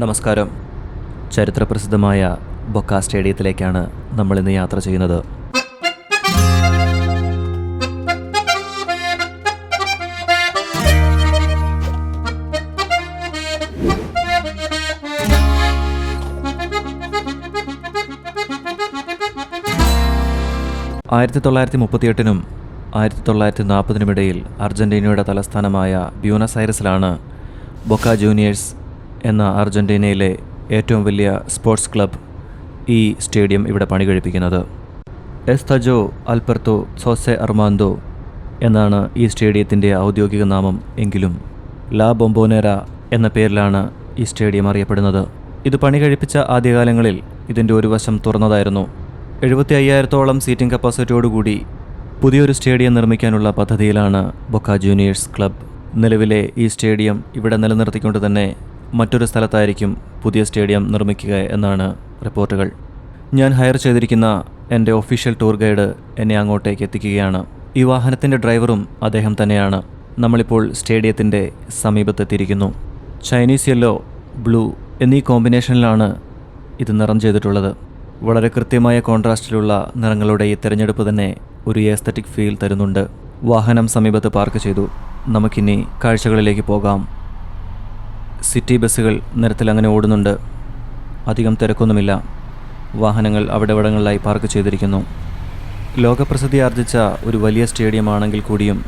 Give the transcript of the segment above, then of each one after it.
നമസ്കാരം. ചരിത്രപ്രസിദ്ധമായ ബൊക്ക സ്റ്റേഡിയത്തിലേക്കാണ് നമ്മൾ ഇന്ന് യാത്ര ചെയ്യുന്നത്. ആയിരത്തി തൊള്ളായിരത്തി മുപ്പത്തിയെട്ടിനും ആയിരത്തി തൊള്ളായിരത്തി നാൽപ്പതിനുമിടയിൽ അർജന്റീനയുടെ തലസ്ഥാനമായ ബ്യൂണസ് ഐറസിലാണ് ബൊക്ക ജൂനിയേഴ്സ് എന്ന അർജന്റീനയിലെ ഏറ്റവും വലിയ സ്പോർട്സ് ക്ലബ് ഈ സ്റ്റേഡിയം ഇവിടെ പണി കഴിപ്പിക്കുന്നത്. എസ്തജോ അൽപർത്തോ സോസെ അർമാന്തോ എന്നാണ് ഈ സ്റ്റേഡിയത്തിന്റെ ഔദ്യോഗിക നാമം എങ്കിലും. ലാ ബൊംബോനേര എന്ന പേരിലാണ് ഈ സ്റ്റേഡിയം അറിയപ്പെടുന്നത്. ഇത് പണി കഴിപ്പിച്ച ആദ്യകാലങ്ങളിൽ ഇതിന്റെ ഒരു വശം തുറന്നതായിരുന്നു. എഴുപത്തി അയ്യായിരത്തോളം സീറ്റിംഗ് കപ്പാസിറ്റിയോടുകൂടി പുതിയൊരു സ്റ്റേഡിയം നിർമ്മിക്കാനുള്ള പദ്ധതിയിലാണ് ബൊക്ക ജൂനിയേഴ്സ് ക്ലബ്. നിലവിലെ ഈ സ്റ്റേഡിയം ഇവിടെ നിലനിർത്തിക്കൊണ്ട് തന്നെ മറ്റൊരു സ്ഥലത്തായിരിക്കും പുതിയ സ്റ്റേഡിയം നിർമ്മിക്കുക എന്നാണ് റിപ്പോർട്ടുകൾ. ഞാൻ ഹയർ ചെയ്തിരിക്കുന്ന എന്റെ ഒഫീഷ്യൽ ടൂർ ഗൈഡ് എന്നെ അങ്ങോട്ടേക്ക് എത്തിക്കുകയാണ്. ഈ വാഹനത്തിന്റെ ഡ്രൈവറും അദ്ദേഹം തന്നെയാണ്. നമ്മളിപ്പോൾ സ്റ്റേഡിയത്തിന്റെ സമീപത്തെത്തിയിരിക്കുന്നു. ചൈനീസ് യെല്ലോ ബ്ലൂ എന്നീ കോമ്പിനേഷനിലാണ് ഇത് നിറം ചെയ്തിട്ടുള്ളത്. വളരെ കൃത്യമായ കോൺട്രാസ്റ്റിലുള്ള നിറങ്ങളുടെ ഈ തിരഞ്ഞെടുപ്പ് തന്നെ ഒരു ഏസ്തറ്റിക് ഫീൽ തരുന്നുണ്ട്. വാഹനം സമീപത്ത് പാർക്ക് ചെയ്തു. നമുക്കിനി കാഴ്ചകളിലേക്ക് പോകാം. സിറ്റി ബസ്സുകൾ നിരത്തിൽ അങ്ങനെ ഓടുന്നുണ്ട്. അധികം തിരക്കൊന്നുമില്ല. വാഹനങ്ങൾ അവിടെ ഇവിടങ്ങളിലായി പാർക്ക് ചെയ്തിരിക്കുന്നു. ലോകപ്രസിദ്ധി ആർജിച്ച ഒരു വലിയ സ്റ്റേഡിയം ആണെങ്കിൽ കൂടിയും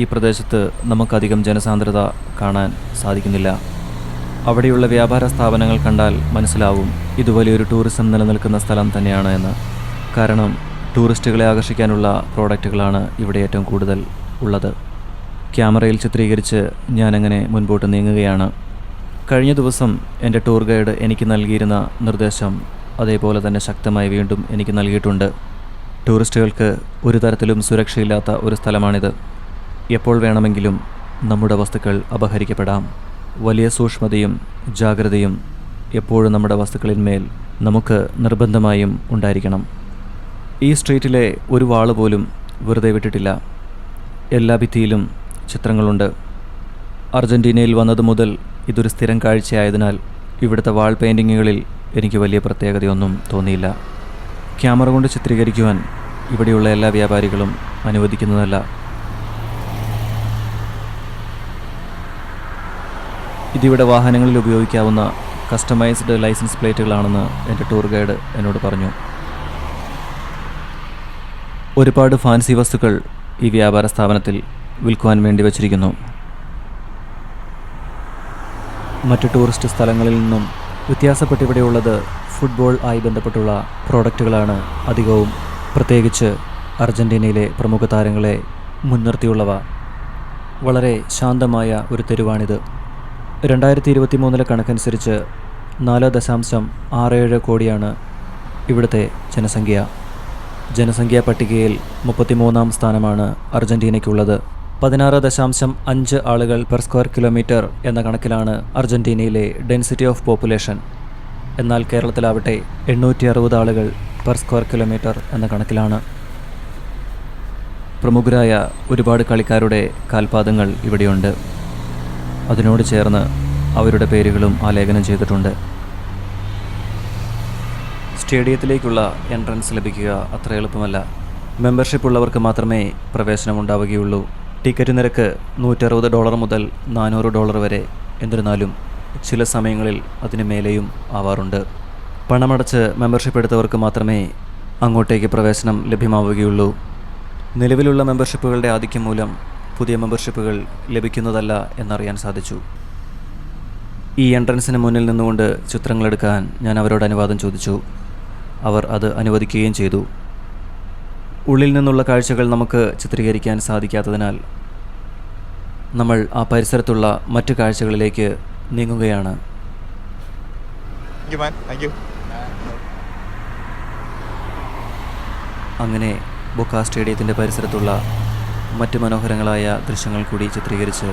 ഈ പ്രദേശത്ത് നമുക്കധികം ജനസാന്ദ്രത കാണാൻ സാധിക്കുന്നില്ല. അവിടെയുള്ള വ്യാപാര സ്ഥാപനങ്ങൾ കണ്ടാൽ മനസ്സിലാവും ഇത് വലിയൊരു ടൂറിസം നിലനിൽക്കുന്ന സ്ഥലം തന്നെയാണ് എന്ന്. കാരണം ടൂറിസ്റ്റുകളെ ആകർഷിക്കാനുള്ള പ്രോഡക്റ്റുകളാണ് ഇവിടെ ഏറ്റവും കൂടുതൽ ഉള്ളത്. ക്യാമറയിൽ ചിത്രീകരിച്ച് ഞാനങ്ങനെ മുൻപോട്ട് നീങ്ങുകയാണ്. കഴിഞ്ഞ ദിവസം എന്റെ ടൂർ ഗൈഡ് എനിക്ക് നൽകിയിരുന്ന നിർദ്ദേശം അതേപോലെ തന്നെ ശക്തമായി വീണ്ടും എനിക്ക് നൽകിയിട്ടുണ്ട്. ടൂറിസ്റ്റുകൾക്ക് ഒരു തരത്തിലും സുരക്ഷയില്ലാത്ത ഒരു സ്ഥലമാണിത്. എപ്പോൾ വേണമെങ്കിലും നമ്മുടെ വസ്തുക്കൾ അപഹരിക്കപ്പെടാം. വലിയ സൂക്ഷ്മതയും ജാഗ്രതയും എപ്പോഴും നമ്മുടെ വസ്തുക്കളിന്മേൽ നമുക്ക് നിർബന്ധമായും ഉണ്ടായിരിക്കണം. ഈ സ്ട്രീറ്റിലെ ഒരു വാൾ പോലും വെറുതെ വിട്ടിട്ടില്ല. എല്ലാ ഭിത്തിയിലും ചിത്രങ്ങളുണ്ട്. അർജന്റീനയിൽ വന്നത് മുതൽ ഇതൊരു സ്ഥിരം കാഴ്ചയായതിനാൽ ഇവിടുത്തെ വാൾ പെയിന്റിങ്ങുകളിൽ എനിക്ക് വലിയ പ്രത്യേകതയൊന്നും തോന്നിയില്ല. ക്യാമറ കൊണ്ട് ചിത്രീകരിക്കുവാൻ ഇവിടെയുള്ള എല്ലാ വ്യാപാരികളും അനുവദിക്കുന്നതല്ല. ഇതിവിടെ വാഹനങ്ങളിൽ ഉപയോഗിക്കാവുന്ന കസ്റ്റമൈസ്ഡ് ലൈസൻസ് പ്ലേറ്റുകളാണെന്ന് എന്റെ ടൂർ ഗൈഡ് എന്നോട് പറഞ്ഞു. ഒരുപാട് ഫാൻസി വസ്തുക്കൾ ഈ വ്യാപാര സ്ഥാപനത്തിൽ വിൽക്കുവാൻ വേണ്ടി വച്ചിരിക്കുന്നു. മറ്റ് ടൂറിസ്റ്റ് സ്ഥലങ്ങളിൽ നിന്നും വ്യത്യാസപ്പെട്ട് ഇവിടെയുള്ളത് ഫുട്ബോൾ ആയി ബന്ധപ്പെട്ടുള്ള പ്രോഡക്റ്റുകളാണ് അധികവും. പ്രത്യേകിച്ച് അർജന്റീനയിലെ പ്രമുഖ താരങ്ങളെ മുൻനിർത്തിയുള്ളവ. വളരെ ശാന്തമായ ഒരു തെരുവാണിത്. രണ്ടായിരത്തി ഇരുപത്തി മൂന്നിലെ കണക്കനുസരിച്ച് നാല് ദശാംശം ആറ് ഏഴ് കോടിയാണ് ഇവിടുത്തെ ജനസംഖ്യ. ജനസംഖ്യാ പട്ടികയിൽ മുപ്പത്തിമൂന്നാം സ്ഥാനമാണ് അർജന്റീനയ്ക്കുള്ളത് പതിനാറ് ദശാംശം അഞ്ച് ആളുകൾ പെർ സ്ക്വയർ കിലോമീറ്റർ എന്ന കണക്കിലാണ് അർജന്റീനയിലെ ഡെൻസിറ്റി ഓഫ് പോപ്പുലേഷൻ. എന്നാൽ കേരളത്തിലാവട്ടെ എണ്ണൂറ്റി അറുപത് ആളുകൾ പെർ സ്ക്വയർ കിലോമീറ്റർ എന്ന കണക്കിലാണ്. പ്രമുഖരായ ഒരുപാട് കളിക്കാരുടെ കാൽപാദങ്ങൾ ഇവിടെയുണ്ട്. അതിനോട് ചേർന്ന് അവരുടെ പേരുകളും ആലേഖനം ചെയ്തിട്ടുണ്ട്. സ്റ്റേഡിയത്തിലേക്കുള്ള എൻട്രൻസ് ലഭിക്കുക അത്ര എളുപ്പമല്ല. മെമ്പർഷിപ്പ് ഉള്ളവർക്ക് മാത്രമേ പ്രവേശനം ഉണ്ടാവുകയുള്ളൂ ടിക്കറ്റ് നിരക്ക് നൂറ്ററുപത് ഡോളർ മുതൽ നാനൂറ് ഡോളർ വരെ. എന്നിരുന്നാലും ചില സമയങ്ങളിൽ അതിന് മേലെയും ആവാറുണ്ട്. പണമടച്ച് മെമ്പർഷിപ്പ് എടുത്തവർക്ക് മാത്രമേ അങ്ങോട്ടേക്ക് പ്രവേശനം ലഭ്യമാവുകയുള്ളൂ. നിലവിലുള്ള മെമ്പർഷിപ്പുകളുടെ ആധിക്യം മൂലം പുതിയ മെമ്പർഷിപ്പുകൾ ലഭിക്കുന്നതല്ല എന്നറിയാൻ സാധിച്ചു. ഈ എൻട്രൻസിന് മുന്നിൽ നിന്നുകൊണ്ട് ചിത്രങ്ങളെടുക്കാൻ ഞാൻ അവരോട് അനുവാദം ചോദിച്ചു. അവർ അത് അനുവദിക്കുകയും ചെയ്തു. ഉള്ളിൽ നിന്നുള്ള കാഴ്ചകൾ നമുക്ക് ചിത്രീകരിക്കാൻ സാധിക്കാത്തതിനാൽ നമ്മൾ ആ പരിസരത്തുള്ള മറ്റു കാഴ്ചകളിലേക്ക് നീങ്ങുകയാണ്. അങ്ങനെ ബൊക്ക സ്റ്റേഡിയത്തിന്റെ പരിസരത്തുള്ള മറ്റ് മനോഹരങ്ങളായ ദൃശ്യങ്ങൾ കൂടി ചിത്രീകരിച്ച്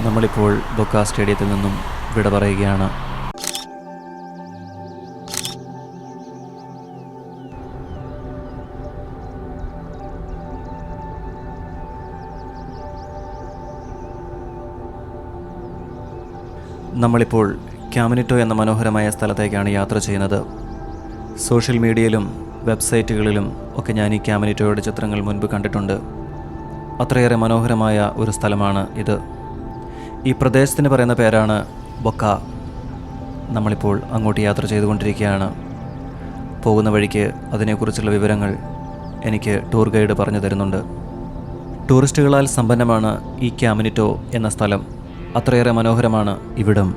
നമ്മളിപ്പോൾ ബൊക്ക സ്റ്റേഡിയത്തിൽ നിന്നും വിട പറയുകയാണ്. നമ്മളിപ്പോൾ ക്യാമിനിറ്റോ എന്ന മനോഹരമായ സ്ഥലത്തേക്കാണ് യാത്ര ചെയ്യുന്നത്. സോഷ്യൽ മീഡിയയിലും വെബ്സൈറ്റുകളിലും ഒക്കെ ഞാൻ ഈ ക്യാമിനിറ്റോയുടെ ചിത്രങ്ങൾ മുൻപ് കണ്ടിട്ടുണ്ട്. അത്രയേറെ മനോഹരമായ ഒരു സ്ഥലമാണ് ഇത്. ഈ പ്രദേശത്തിന് പറയുന്ന പേരാണ് ബൊക്ക. നമ്മളിപ്പോൾ അങ്ങോട്ട് യാത്ര ചെയ്തുകൊണ്ടിരിക്കുകയാണ്. പോകുന്ന വഴിക്ക് അതിനെക്കുറിച്ചുള്ള വിവരങ്ങൾ എനിക്ക് ടൂർ ഗൈഡ് പറഞ്ഞു തരുന്നുണ്ട്. ടൂറിസ്റ്റുകളാൽ സമ്പന്നമാണ് ഈ ക്യാമിനിറ്റോ എന്ന സ്ഥലം. അത്രയേറെ മനോഹരമാണ് ഇവിടം.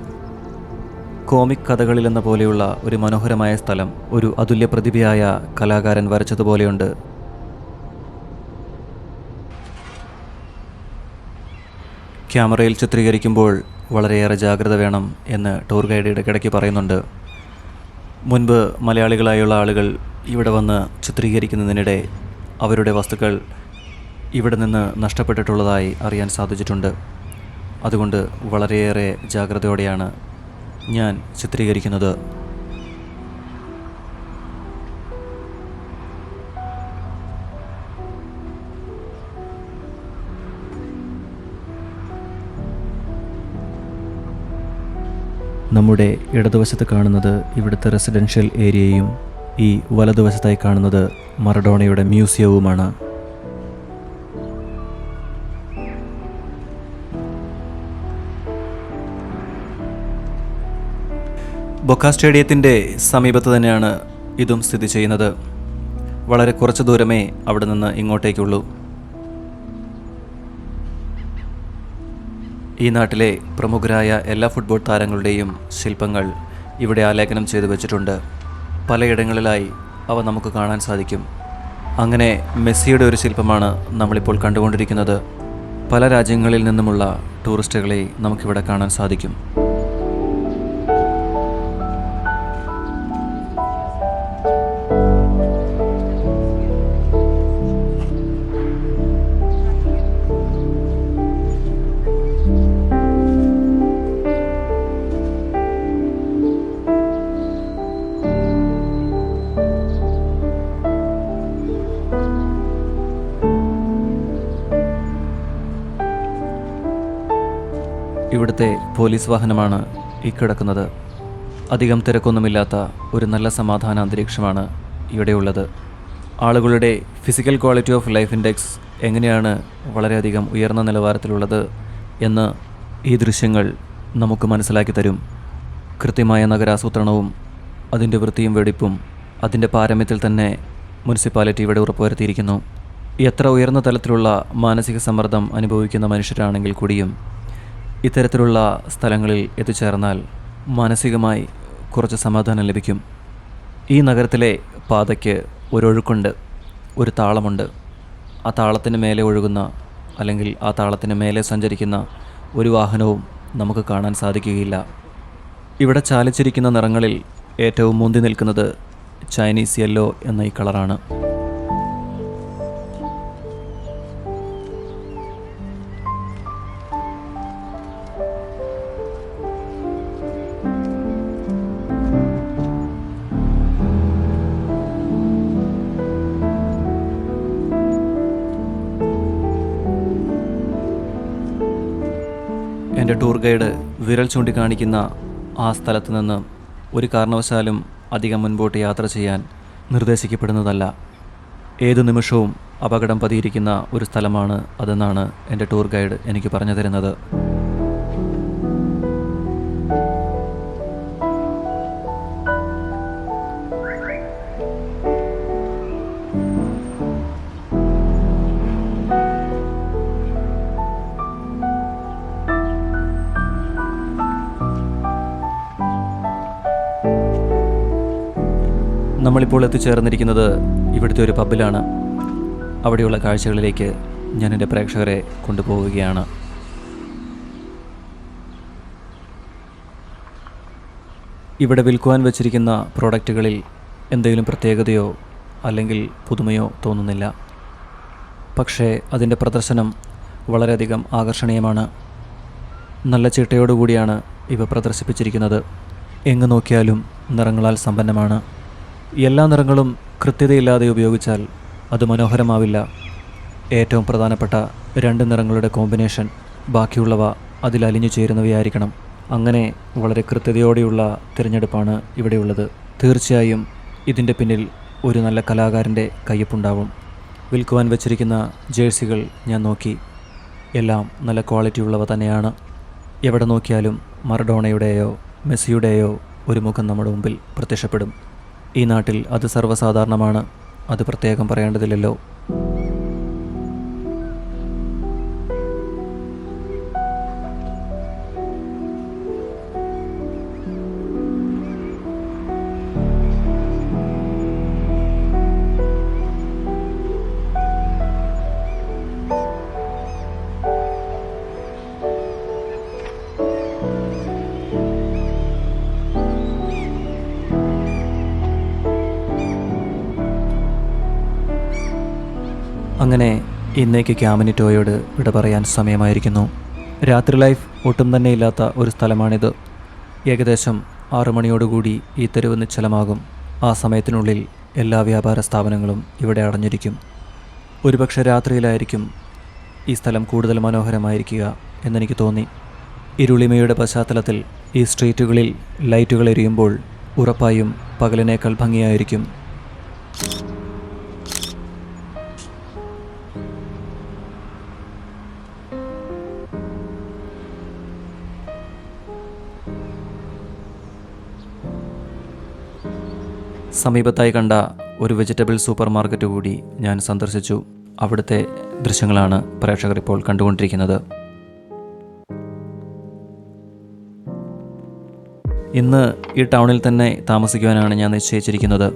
കോമിക് കഥകളിലെന്ന പോലെയുള്ള ഒരു മനോഹരമായ സ്ഥലം ഒരു അതുല്യ പ്രതിഭയായ കലാകാരൻ വരച്ചതുപോലെയുണ്ട്. ക്യാമറയിൽ ചിത്രീകരിക്കുമ്പോൾ വളരെയേറെ ജാഗ്രത വേണം എന്ന് ടൂർ ഗൈഡ് ഇടയ്ക്കിടയ്ക്ക് പറയുന്നുണ്ട്. മുൻപ് മലയാളികളായുള്ള ആളുകൾ ഇവിടെ വന്ന് ചിത്രീകരിക്കുന്നതിനിടെ അവരുടെ വസ്തുക്കൾ ഇവിടെ നിന്ന് നഷ്ടപ്പെട്ടിട്ടുള്ളതായി അറിയാൻ സാധിച്ചിട്ടുണ്ട്. അതുകൊണ്ട് വളരെയേറെ ജാഗ്രതയോടെയാണ് ഞാൻ ചിത്രീകരിക്കുന്നത്. നമ്മുടെ ഇടതുവശത്ത് കാണുന്നത് ഇവിടുത്തെ റെസിഡൻഷ്യൽ ഏരിയയും ഈ വലതുവശത്തായി കാണുന്നത് മറഡോണയുടെ മ്യൂസിയവുമാണ്. ബൊക്ക സ്റ്റേഡിയത്തിന്റെ സമീപത്ത് തന്നെയാണ് ഇതും സ്ഥിതി ചെയ്യുന്നത്. വളരെ കുറച്ച് ദൂരമേ അവിടെ നിന്ന് ഇങ്ങോട്ടേക്കുള്ളൂ. ഈ നാട്ടിലെ പ്രമുഖരായ എല്ലാ ഫുട്ബോൾ താരങ്ങളുടെയും ശില്പങ്ങൾ ഇവിടെ ആലേഖനം ചെയ്തു വെച്ചിട്ടുണ്ട്. പലയിടങ്ങളിലായി അവ നമുക്ക് കാണാൻ സാധിക്കും. അങ്ങനെ മെസ്സിയുടെ ഒരു ശില്പമാണ് നമ്മളിപ്പോൾ കണ്ടുകൊണ്ടിരിക്കുന്നത്. പല രാജ്യങ്ങളിൽ നിന്നുമുള്ള ടൂറിസ്റ്റുകളെ നമുക്കിവിടെ കാണാൻ സാധിക്കും. ഇവിടുത്തെ പോലീസ് വാഹനമാണ് ഈ കിടക്കുന്നത്. അധികം തിരക്കൊന്നുമില്ലാത്ത ഒരു നല്ല സമാധാന അന്തരീക്ഷമാണ് ഇവിടെയുള്ളത് ആളുകളുടെ physical quality of life index എങ്ങനെയാണ് വളരെയധികം ഉയർന്ന നിലവാരത്തിലുള്ളത് എന്ന് ഈ ദൃശ്യങ്ങൾ നമുക്ക് മനസ്സിലാക്കി തരും. കൃത്യമായ നഗരാസൂത്രണവും അതിന്റെ വൃത്തിയും വെടിപ്പും അതിന്റെ പാരമ്യത്തിൽ തന്നെ മുനിസിപ്പാലിറ്റി ഇവിടെ ഉറപ്പുവരുത്തിയിരിക്കുന്നു. എത്ര ഉയർന്ന തലത്തിലുള്ള മാനസിക സമ്മർദ്ദം അനുഭവിക്കുന്ന മനുഷ്യരാണെങ്കിൽ കൂടിയും ഇത്തരത്തിലുള്ള സ്ഥലങ്ങളിൽ എത്തിച്ചേർന്നാൽ മാനസികമായി കുറച്ച് സമാധാനം ലഭിക്കും. ഈ നഗരത്തിലെ പാതയ്ക്ക് ഒരൊഴുക്കുണ്ട് ഒരു താളമുണ്ട്. ആ താളത്തിന് മേലെ ഒഴുകുന്ന അല്ലെങ്കിൽ ആ താളത്തിന് മേലെ സഞ്ചരിക്കുന്ന ഒരു വാഹനവും നമുക്ക് കാണാൻ സാധിക്കുകയില്ല. ഇവിടെ ചാലിച്ചിരിക്കുന്ന നിറങ്ങളിൽ ഏറ്റവും മുന്തി നിൽക്കുന്നത് ചൈനീസ് യെല്ലോ എന്ന ഈ കളറാണ്. ടൂർ ഗൈഡ് വിരൽ ചൂണ്ടിക്കാണിക്കുന്ന ആ സ്ഥലത്ത് നിന്ന് ഒരു കാരണവശാലും അധികം മുൻപോട്ട് യാത്ര ചെയ്യാൻ നിർദ്ദേശിക്കപ്പെടുന്നതല്ല. ഏതു നിമിഷവും അപകടം പതിയിരിക്കുന്ന ഒരു സ്ഥലമാണ് അതെന്നാണ് എന്റെ ടൂർ ഗൈഡ് എനിക്ക് പറഞ്ഞു തരുന്നത്. നമ്മളിപ്പോൾ എത്തിച്ചേർന്നിരിക്കുന്നത് ഇവിടുത്തെ ഒരു പബ്ബിലാണ്. അവിടെയുള്ള കാഴ്ചകളിലേക്ക് ഞാൻ എന്റെ പ്രേക്ഷകരെ കൊണ്ടുപോവുകയാണ്. ഇവിടെ വിൽക്കുവാൻ വെച്ചിരിക്കുന്ന പ്രോഡക്റ്റുകളിൽ എന്തെങ്കിലും പ്രത്യേകതയോ അല്ലെങ്കിൽ പുതുമയോ തോന്നുന്നില്ല. പക്ഷേ അതിന്റെ പ്രദർശനം വളരെയധികം ആകർഷണീയമാണ്. നല്ല ചിട്ടയോടുകൂടിയാണ് ഇവ പ്രദർശിപ്പിച്ചിരിക്കുന്നത്. എങ്ങ് നോക്കിയാലും നിറങ്ങളാൽ സമ്പന്നമാണ്. എല്ലാ നിറങ്ങളും കൃത്യതയില്ലാതെ ഉപയോഗിച്ചാൽ അത് മനോഹരമാവില്ല. ഏറ്റവും പ്രധാനപ്പെട്ട രണ്ട് നിറങ്ങളുടെ കോമ്പിനേഷൻ ബാക്കിയുള്ളവ അതിൽ അലിഞ്ഞു ചേരുന്നവയായിരിക്കണം. അങ്ങനെ വളരെ കൃത്യതയോടെയുള്ള തിരഞ്ഞെടുപ്പാണ് ഇവിടെയുള്ളത്. തീർച്ചയായും ഇതിന്റെ പിന്നിൽ ഒരു നല്ല കലാകാരന്റെ കയ്യൊപ്പുണ്ടാവും. വിൽക്കുവാൻ വെച്ചിരിക്കുന്ന ജേഴ്സികൾ ഞാൻ നോക്കി. എല്ലാം നല്ല ക്വാളിറ്റി ഉള്ളവ തന്നെയാണ്. എവിടെ നോക്കിയാലും മറഡോണയുടെയോ മെസ്സിയുടെയോ ഒരു മുഖം നമ്മുടെ മുമ്പിൽ പ്രത്യക്ഷപ്പെടും. ഈ നാട്ടിൽ അത് സർവസാധാരണമാണ്. അത് പ്രത്യേകം പറയേണ്ടതില്ലല്ലോ. അങ്ങനെ ഇന്നേക്ക് ക്യാമിനിറ്റോയോട് വിട പറയാൻ സമയമായിരിക്കുന്നു. രാത്രി ലൈഫ് ഒട്ടും തന്നെ ഇല്ലാത്ത ഒരു സ്ഥലമാണിത്. ഏകദേശം ആറു മണിയോടുകൂടി ഈ തെരുവ് നിശ്ചലമാകും. ആ സമയത്തിനുള്ളിൽ എല്ലാ വ്യാപാര സ്ഥാപനങ്ങളും ഇവിടെ അടഞ്ഞിരിക്കും. ഒരുപക്ഷെ രാത്രിയിലായിരിക്കും ഈ സ്ഥലം കൂടുതൽ മനോഹരമായിരിക്കുക എന്നെനിക്ക് തോന്നി. ഇരുളിമയുടെ പശ്ചാത്തലത്തിൽ ഈ സ്ട്രീറ്റുകളിൽ ലൈറ്റുകൾ എരിയുമ്പോൾ ഉറപ്പായും പകലിനേക്കാൾ ഭംഗിയായിരിക്കും സമീപത്തായി കണ്ട ഒരു വെജിറ്റബിൾ സൂപ്പർ മാർക്കറ്റ് കൂടി ഞാൻ സന്ദർശിച്ചു. അവിടുത്തെ ദൃശ്യങ്ങളാണ് പ്രേക്ഷകർ ഇപ്പോൾ കണ്ടുകൊണ്ടിരിക്കുന്നത്. ഇന്ന് ഈ ടൗണിൽ തന്നെ താമസിക്കുവാനാണ് ഞാൻ നിശ്ചയിച്ചിരിക്കുന്നത്.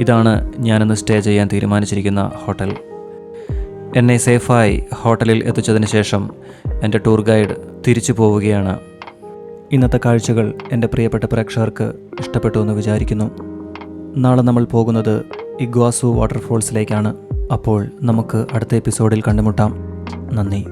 ഇതാണ് ഞാനിന്ന് സ്റ്റേ ചെയ്യാൻ തീരുമാനിച്ചിരിക്കുന്ന ഹോട്ടൽ. എന്നെ സേഫായി ഹോട്ടലിൽ എത്തിച്ചതിന് ശേഷം എന്റെ ടൂർ ഗൈഡ് തിരിച്ചു പോവുകയാണ്. ഇന്നത്തെ കാഴ്ചകൾ എന്റെ പ്രിയപ്പെട്ട പ്രേക്ഷകർക്ക് ഇഷ്ടപ്പെട്ടു എന്ന് വിചാരിക്കുന്നു. നാളെ നമ്മൾ പോകുന്നത് ഇഗ്വാസു വാട്ടർഫോൾസിലേക്കാണ്. അപ്പോൾ നമുക്ക് അടുത്ത എപ്പിസോഡിൽ കണ്ടുമുട്ടാം. നന്ദി.